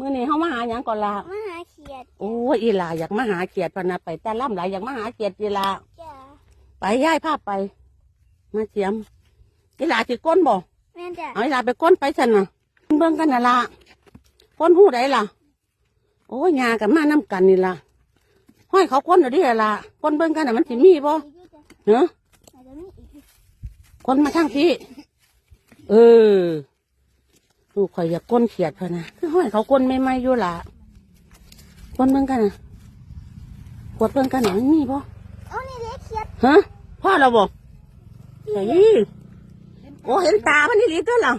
มื้อนี้เฮามาหาหยังก่อนล่ะมาหาเขียดโอ้ยอีหลาอยากมาหาเขียดพะนะไปแต่ล่ำหลายอยากมาหาเขียดอีหลาจ้าไปย้ายภาพไป มาเทียมอีหลาสิก้นบ่แม่นจ้ะเอาอีหลาไปก้นไปซั่นน่ะเบิ่งกันน่ะล่ะก้นหู้ใดล่ะ โอ้ยยากับมาน้ำกันนี่ล่ะห้อยเขาก้นเดี๋ยวนี้ล่ะก้นเบิ่งกันน่ะมันสิมีบ่อีกอยู่จ้ะเนาะอาจจะมีอีกอยู่คนมาทางพี่ เออ ลูกข่อยอยากก้นเขียดพะนะคือห้อยเขาก้นไม่ไม่ๆอยู่ละก้นเบิ่งกันนะกดเบิ่งกันหน่อยมีบ่เอานี่เด็กเขียดฮะพ่อเราบอกใส่โอ้เห็นตามันนี่ดีตัวละ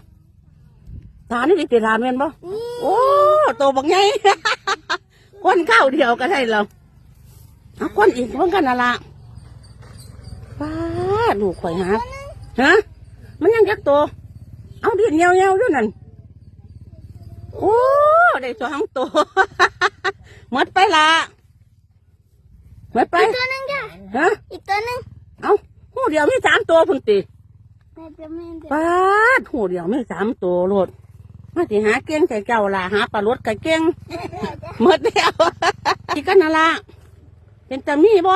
ตานี่ดีติดรามเห็นบ่นี่โอ้โตบักไงก้นข้าวเดียวก็ได้เราเอาก้นอีกเบิ่งกันน่ะละป้าดลูกข่อยหาฮะมันยังยักตัวเอาดินเงียวเงียวๆด้วยนั่น โอ้ได้สองตัวหมดไปละหมดไปอีกตัวหนึงจ้ะฮะอีกตัวหนึงเอาหูเดียวมีสามตัวพุ่นติแม่จะแม่นจ้ะปาดหูเดียวมีสามตัวโลดมาสิหาเก่งใส่เจ้าล่ะหาปลารดกับเก่งหมดแล้วอีกกันนั่นละเป็นตามีบ่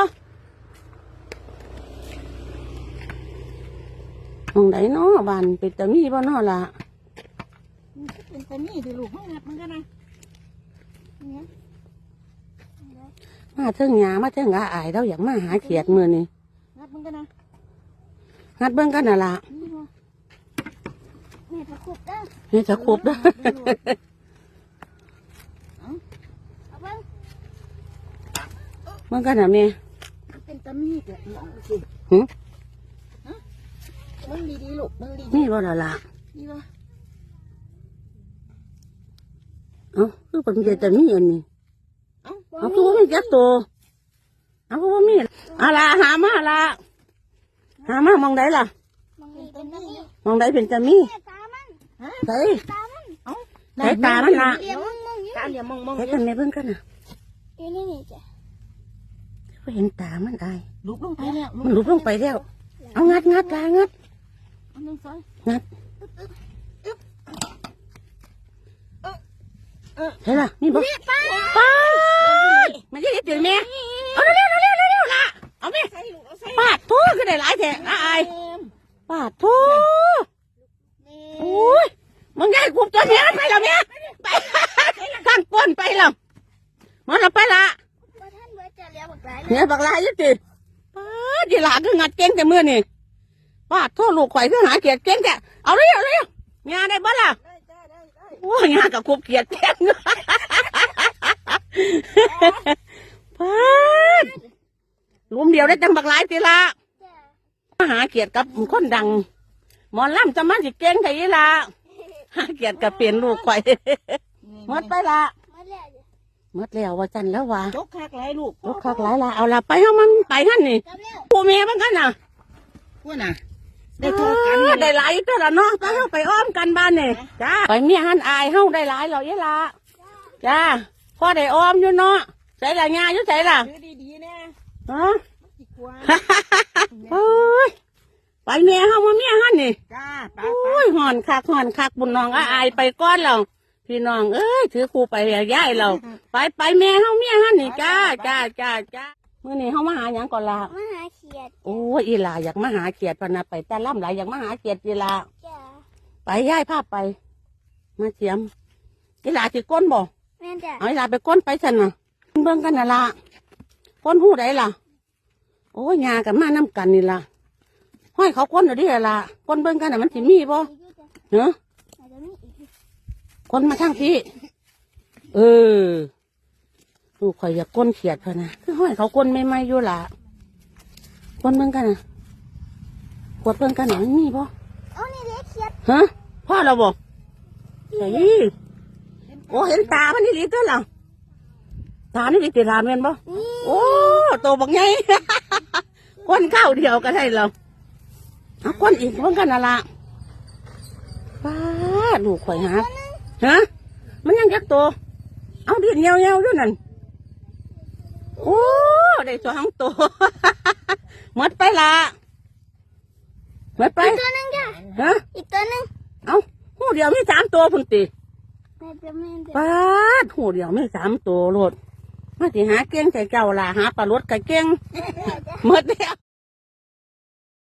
มองไหนเนาะบ้านเป็นตามีบ่เนาะล่ะ เป็นตานี่ดิลูกห้องงัดมันก็นะเนี่ยมาเทิงหยามาเทิงอาอายเราอยากมาหาเขียดมือนี่งัดมันก็นะงัดเบิ่งกันน่ะล่ะนี่บ่แม่จะขุดเด้อนี่จะครบเด้อเอาเบิ่งเบิ่งกันน่ะแม่เป็นตามีเดี๋ยวลองดูสิหึฮะเบิ่งดีๆลูกเบิ่งดีนี่บ่ล่ะล่ะๆนี่วะ เอ้าคือเป็นเจตามีอันนี้เอ้าเอาคือว่ามีจักตัวเอาคือว่ามีอะล่ะหามาล่ะหามามองใดล่ะมองนี่เป็นตานี่มองใดเป็นตามีแม่ตามันฮะใส่ตามันเอ้าใส่ตามันล่ะเลี้ยงมึงมึงอยู่ตาเหลี่ยมมองมองใส่กันแม่เบิ่งกันน่ะอยู่นี่นี่จ้ะก็เห็นตามันอายลูกลงไปแล้วมันหลุดลงไปแล้วเอางัดงัดลางัดเอาหนึ่งซอยงัดใช่ล่ะนี่บ่ป้าดมันจะได้ตื่นแม่เอาเร็วเร็วเร็วเร็วเร็วล่ะเอาแม่ใส่ลูกเอาใส่ปาดทูก็ได้หลายแท้ละอายเต็มปาดทูโอ้ยมึงยายคุบตัวเนี้ยไปแล้วเนี้ยไปข้างก้นไปแล้วมันเราไปละว่าท่านเบิดจะเลี้ยงบักหลายเนี่ยบักลายอยุติปาดดีหลาคืองัดเก่งแต่เมื่อนี่ปาดโทษลูกข่อยคือหาเกียรติเก่งแต่เอาเร็วเร็วงานได้บ่ล่ะได้ได้ได้ได้ โอ้ยงานกับคุบเกียรติเก่งปาดรวมเดียวได้จังบักหลายทีละจ้ะมาหาเกียรติกับคนดัง หมอลำจะมันสิเก่งไทยละหาเกียรติกับเปลี่ยนลูกข่อยหมดไปละมาแล้วจ้ะหมดแล้วว่าจันแล้วว่าจกคักหลายลูกลูกคักหลายละเอาละไปเฮามันไปหั่นนี่กลับแล้วผู้แม่มันกันน่ะพวกน่ะ ได้โทรกันเออได้หลายอยู่ตัวละเนาะไปเฮาไปอ้อมกันบ้านนี่จ้าไปเมียหันอายเฮาได้หลายแล้วเยละจ้าพ่อได้อ้อมอยู่เนาะใส่ละงาอยู่ใส่ละซื้อดีๆแน่ฮะดีกว่าโอ้ยไปเมียเฮามาเมียหันนี่จ้าไปโอ้ยหอนคักหอนคักบุญน้องอาอายไปก้อนเราพี่น้องเอ้ยถือครูไปย้ายเรา ไปไปแม่เฮาเมียหันนี่จ้าจ้าจ้าจ้ามื้อนี้เฮามาหาหยังก่อนล่ะมาหาเขียด โอ้ยอีหลาอยากมาหาเขียดพะนะไปแต่ล่ำหลายอยากมาหาเขียดอีหลาจ้ะไปย้ายภาพไป มาเทียมอีหลาสิก้นบ่แม่นจ้ะเอาอีหลาไปก้นไปซั่นน่ะเบิ่งกันน่ะล่ะก้นหูใดล่ะ โอ้ยยากับมาน้ำกันนี่ล่ะห้อยเขาก้นเดี๋ยวนี้ล่ะก้นเบิ่งกันน่ะมันสิมีบ่อีกอยู่จ้ะเนาะอาจจะมีอีกอยู่คนมาทางพี่ เออลูกข่อยอยากก้นเขียดพะนะคือห้อยเขาก้นไม่ไม่ๆอยู่ละ ก้นเบิ่งกันนะกดเบิ่งกันหน่อยมีบ่เอานี่เด็กเขียดฮะพ่อเราบอกใส่โอ้เห็นตามันนี่ดีตัวละตานี่ดีติดรามเห็นบ่นี่โอ้โตบักไงก้นข้าวเดียวก็ได้เราเอาก้นอีกเบิ่งกันน่ะละป้าดลูกข่อยหาฮะมันยังยักตัวเอาดินเงียวเงียวๆด้วยนั่นโอ้ได้สองตัว หมดไปละหมดไป อีกตัวหนึงจ้ะฮะ อีกตัวหนึงเอาหูเดียวมีสามตัวพุ่นติแม่แต่จะแม่นแต่ปาดหูเดียวไม่สามตัวโลดมาสิหาเก่งใส่เจ้าล่ะหาปลารดกะเก่งหมดแล้ว